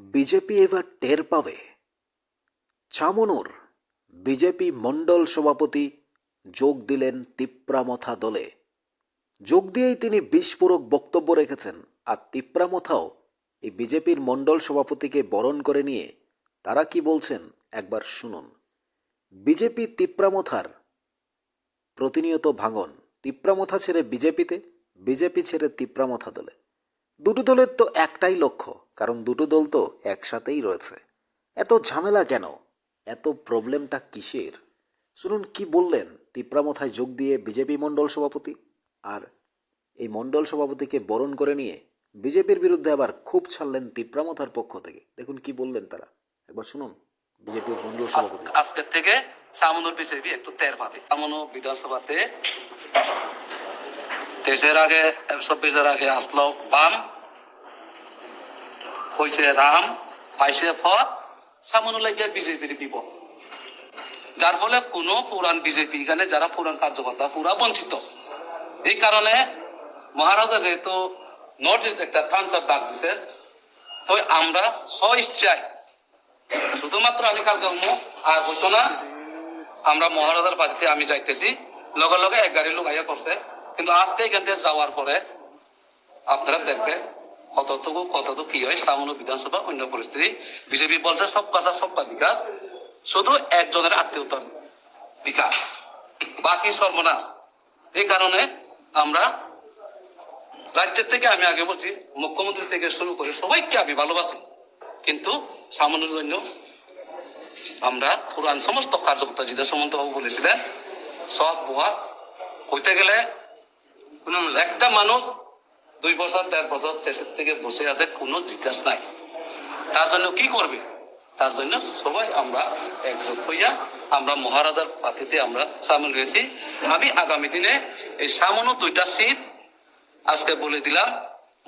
BJP এবার টের পাবে। চামনুর, বিজেপি মণ্ডল সভাপতি যোগ দিলেন তিপ্রামথা দলে। যোগ দিয়েই তিনি বিস্ফোরক বক্তব্য রেখেছেন, আর তিপ্রামথাও এই বিজেপির মণ্ডল সভাপতিকে বরণ করে নিয়ে তারা কি বলছেন একবার শুনুন। বিজেপি তিপ্রামথার প্রতিনিয়ত ভাঙন, তিপ্রামথা ছেড়ে বিজেপিতে, বিজেপি ছেড়ে তিপ্রামথা দলে। দুটো দলের তো একটাই লক্ষ্য কারণ দুটো দল তো একসাথেই রয়েছে। এত ঝামেলা কেন? এত প্রবলেমটা কিসের? শুনুন কি বললেন তিপ্রামথায় যোগ দিয়ে বিজেপি মণ্ডল সভাপতি? আর এই মণ্ডল সভাপতিকে বরণ করে নিয়ে বিজেপির বিরুদ্ধে আবার খুব ছাড়লেন তিপ্রামথার পক্ষ থেকে। দেখুন কি বললেন তারা। একবার শুনুন বিজেপির মণ্ডল সভাপতি। আজকের থেকে সামনুর বিজেপি একটু তের পাবে। সামনু বিধানসভাতে তেইশের আগে চব্বিশের আগে আসলো বাম হয়েছে রাম, পাইছে ফত সামনু লাগে বিজেপির বিপদ। যার ফলে কোন পুরান বিজেপি, এখানে যারা পুরান কার্যকর্তা, পুরা বঞ্চিত। এই কারণে মহারাজা যেহেতু নর্থ ইস্ট একটা থামস আপ ডাক দিছে, তো আমরা স্ব ইচ্ছায় শুধুমাত্র আমি কালকে হমু আর হইতো না, আমরা মহারাজার পাশে আমি যাইতেছি, লগে লগে এক গাড়ি লোক আইয়া করছে কিন্তু আজকে এখান থেকে যাওয়ার পরে আপনারা দেখবেন কতটুকু কতটুকু কি হয় সামান্য বিধানসভা অন্য পরিস্থিতি। বিজেপি বলছে, সব কাজা সব বা বিকাশ। শুধু একজনের আত্মীয়তার বিকাশ। বাকি সর্বনাশ। এই কারণে আমরা রাজ্যের থেকে, আমি আগে বলছি, মুখ্যমন্ত্রী থেকে শুরু করে সবাইকে আমি ভালোবাসি। কিন্তু সামান্যর জন্য আমরা পুরান সমস্ত কার্যকর্তা যেটা সুমন্তবাবু বলেছিলেন, সব ভুয়া হইতে গেলে একটা মানুষ দুই বছর, দেড় বছর দেশের থেকে বসে আছে, কোনো জিজ্ঞাসা নাই। তার জন্য কি করবে? তার জন্য সবাই আমরা একজোট হইয়া আমরা মহারাজার পাতিতে আমরা সামিল হয়েছি। আমি আগামী দিনে এই সামান্য দুইটা সিট আজকে বলে দিলাম।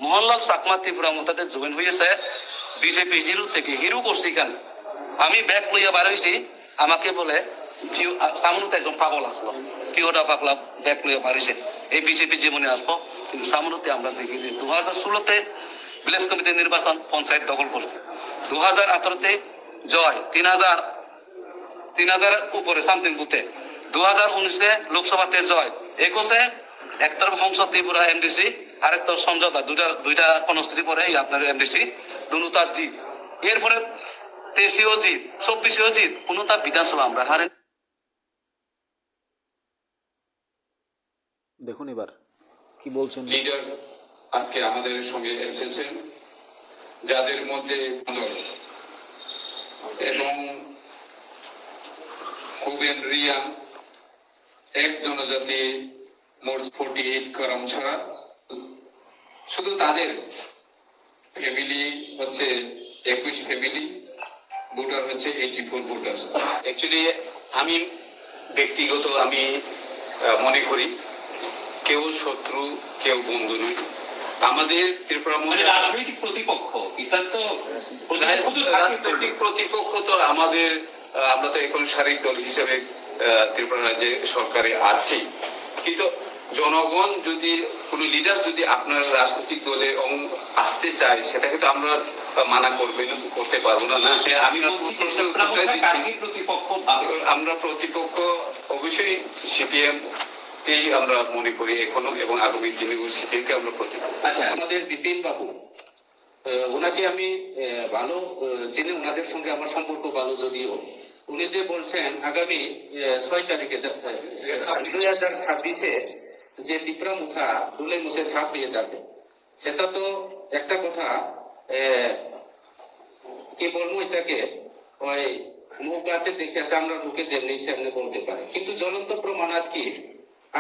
মোহনলাল চাকমা ত্রিপুরা মতাতে জয়েন হয়েছে বিজেপি জিরো থেকে হিরো করছি কেন আমি ব্যাগ লইয়া বার হয়েছি আমাকে বলে ফিউ সামনুতে একজন পাগল আসলো। কিওটা পাগলা ব্যাগ লইয়া হয়েছে এই বিজেপি জীবনে আসব। কিন্তু সামনুতে আমরা দেখি যে দু হাজার ষোলোতে ভিলেজ কমিটি নির্বাচন পঞ্চায়েত দখল করছে। দু হাজার আঠারোতে জয়, তিন হাজার, তিন হাজারের উপরে সামথিং বুথে। দু হাজার উনিশে লোকসভাতে জয়, একুশে একটার হংস ত্রিপুরা এমডিসি আরেকটা সমঝোতা, দুইটা দুইটা কনস্টিটি পরে আপনার এমডিসি দুটার জিত। এরপরে তেইশেও জিত, চব্বিশেও জিত কোনোটা বিধানসভা আমরা হারেন দেখুন এবার কি বলছেন? লিডার্স আজকে আমাদের সঙ্গে এসেছেন যাদের মধ্যে এবং কুবেন রিয়ান এক জনজাতি মোট ফোর্টি এইট করম ছাড়া। শুধু তাদের ফ্যামিলি হচ্ছে একুশ ফ্যামিলি ভোটার হচ্ছে এইটি ফোর ভোটার অ্যাকচুয়ালি আমি ব্যক্তিগত আমি আহ, মনে করি কেউ শত্রু কেউ বন্ধু নয়। আমাদের ত্রিপুরা মানে রাজনৈতিক প্রতিপক্ষ এটা তো। রাজনৈতিক প্রতিপক্ষ তো আমাদের আমরা তো এখন শারীরিক দল হিসেবে ত্রিপুরা রাজ্যে সরকারে আছি। কিন্তু জনগণ যদি কোন লিডার যদি আপনার রাজনৈতিক দলে আসতে চায় সেটা কিন্তু আমরা মানা করবে না করতে পারব না। না আমি প্রশ্ন আমরা প্রতিপক্ষ অবশ্যই সিপিএম এই আমরা মনে করি এখনও এবং আগামী দিনে সিপিএম কে আমরা প্রতিপক্ষ আচ্ছা আমাদের বিপিন বাবু ওনাকে আমি ভালো চিনি ওনাদের সঙ্গে আমার সম্পর্ক ভালো যদিও। উনি যে বলছেন আগামী ছয় তারিখে দুই হাজার ছাব্বিশে যে দুলে মুছে সাপ হয়ে যাবে, সেটা তো একটা কথা কি বলব এটাকে, ওই মুখ গাছে দেখে চামড়া ঢুকে যেমনি সেমনি বলতে পারে। কিন্তু জ্বলন্ত প্রমাণ আজ কি?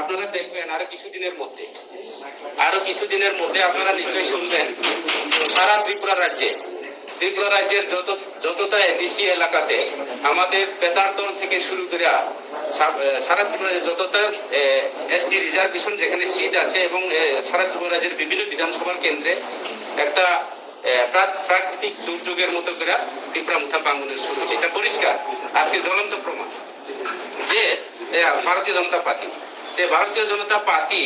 আপনারা দেখবেন আরও কিছুদিনের মধ্যে, আরও কিছুদিনের মধ্যে আপনারা নিশ্চয়ই শুনবেন, সারা ত্রিপুরা রাজ্যে, ত্রিপুরা রাজ্যের যত, যতটা এডিসি এলাকাতে আমাদের পেশারতল থেকে শুরু করে সারা ত্রিপুরা যতটা এসটি রিজার্ভেশন যেখানে সিট আছে এবং সারা ত্রিপুরা রাজ্যের বিভিন্ন বিধানসভার কেন্দ্রে একটা প্রাকৃতিক দুর্যোগের মতো করে ত্রিপুরা মুঠা বাঙ্গুনের শুরু হচ্ছে এটা পরিষ্কার। আজকে জ্বলন্ত প্রমাণ। যে ভারতীয় জনতা পার্টি যে ভারতীয় জনতা পার্টি,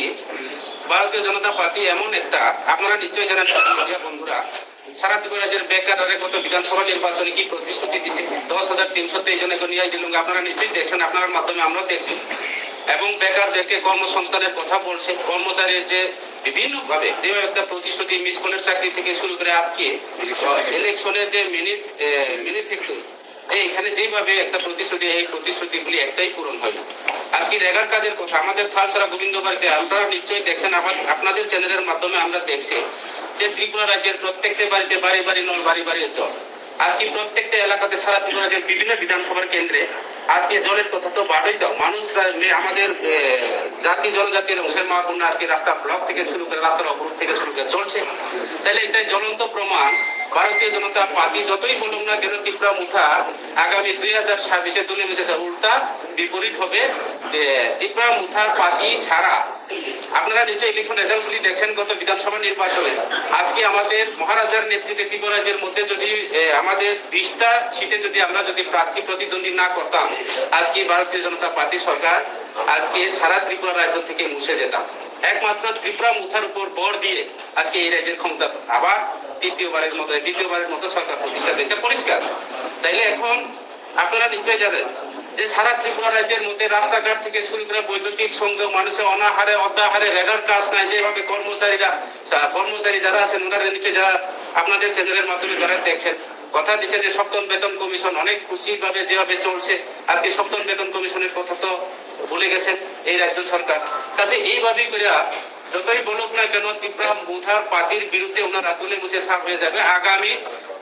ভারতীয় জনতা পার্টি এমন একটা আপনারা নিশ্চয়ই জানেন বন্ধুরা, সারা ত্রিপুরা রাজ্যের বেকারের গত বিধানসভা নির্বাচনে কি প্রতিশ্রুতি দিচ্ছে? দশ হাজার তিনশো তেইশ জনকে নিয়ে দিলুম আপনারা নিশ্চয়ই দেখছেন, আপনার মাধ্যমে আমরাও দেখছি। এবং বেকারদেরকে কর্মসংস্থানের কথা বলছে, কর্মচারীর যে বিভিন্ন ভাবে যে একটা প্রতিশ্রুতি, মিস কলের চাকরি থেকে শুরু করে আজকে ইলেকশনের যে মিনিট ম্যানিফেস্টো এখানে যেভাবে একটা প্রতিশ্রুতি, এই প্রতিশ্রুতিগুলি একটাই পূরণ হয় আজকে রেগার কাজের কথা, আমাদের থালসারা গোবিন্দ বাড়িতে আপনারা নিশ্চয়ই দেখছেন আপনাদের চ্যানেলের মাধ্যমে আমরা দেখছি যে ত্রিপুরা রাজ্যের প্রত্যেকটা বাড়িতে বাড়ি বাড়ি নল, বাড়ি বাড়ি জল। আজকে প্রত্যেকটা এলাকাতে সারা ত্রিপুরা রাজ্যের বিভিন্ন বিধানসভার কেন্দ্রে আজকে জলের কথা তো বাড়ই দাও। মানুষরা আমাদের জাতি জনজাতির অংশের মহাপূর্ণ আজকে রাস্তা ব্লক থেকে শুরু করে রাস্তার অবরোধ থেকে শুরু করে চলছে তাহলে এটাই জ্বলন্ত প্রমাণ ভারতীয় জনতা পার্টি যতই বলুন না কেন ত্রিপুরা মুঠা আগামী দুই হাজার ছাব্বিশে দুলে মিশেছে উল্টা বিপরীত হবে। এ, ত্রিপুরা মুঠার পার্টি ছাড়া। আপনারা নিশ্চয়ই ইলেকশন রেজাল্টগুলি দেখছেন গত বিধানসভা নির্বাচনে। আজকে আমাদের মহারাজার নেতৃত্বে ত্রিপুরা রাজ্যের মধ্যে যদি আমাদের বিশটা সিটে যদি আমরা যদি প্রার্থী প্রতিদ্বন্দ্বী না করতাম আজকে ভারতীয় জনতা পার্টি সরকার আজকে সারা ত্রিপুরা রাজ্য থেকে মুছে যেতাম। একমাত্র ত্রিপুরা মুথার উপর বর দিয়ে আজকে এই রাজ্যের ক্ষমতা আবার তৃতীয়বারের মতো দ্বিতীয়বারের মতো সরকার প্রতিষ্ঠা এটা পরিষ্কার। তাইলে এখন আপনারা নিশ্চয় জানেন যে সারা ত্রিপুরা রাজ্যের মধ্যে রাস্তাঘাট থেকে শুরু করে বৈদ্যুতিক সংযোগ, মানুষের অনাহারে অর্ধাহারে রেগার কাজ নাই, যেভাবে কর্মচারীরা কর্মচারী যারা আছেন, ওনারা নিশ্চয় যারা আপনাদের চ্যানেলের মাধ্যমে যারা দেখছেন, কথা দিচ্ছে যে সপ্তম বেতন কমিশন অনেক খুশি ভাবে যেভাবে চলছে, আজকে সপ্তম বেতন কমিশনের কথা তো ভুলে গেছেন এই রাজ্য সরকার। কাজে এইভাবেই করে যতই বলুক না কেন ত্রিপুরা মুথার পার্টির বিরুদ্ধে ওনারা আতুলে মুছে সাফ হয়ে যাবে। আগামী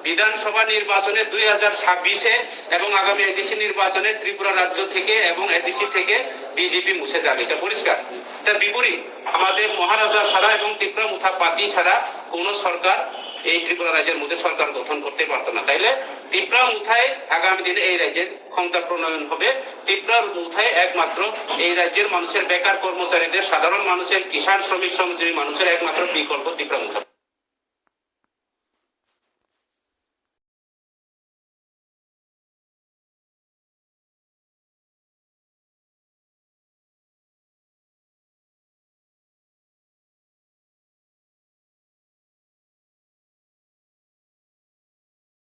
বিধানসভা নির্বাচনে দুই হাজার ছাব্বিশে এবং আগামী এডিসি নির্বাচনে ত্রিপুরা রাজ্য থেকে এবং এডিসি থেকে বিজেপি মুছে যাবে। এটা পরিষ্কার। তার বিপরীত, আমাদের মহারাজা ছাড়া এবং ত্রিপুরা মুথা পাতি ছাড়া কোন সরকার এই ত্রিপুরা রাজ্যের মধ্যে সরকার গঠন করতে পারতো না। তাইলে ত্রিপুরা মুথায় আগামী দিনে এই রাজ্যের ক্ষমতা প্রণয়ন হবে। ত্রিপুরার মুথায় একমাত্র এই রাজ্যের মানুষের বেকার কর্মচারীদের, সাধারণ মানুষের, কিষাণ শ্রমিক শ্রমজীবী মানুষের একমাত্র বিকল্প ত্রিপুরা মুথা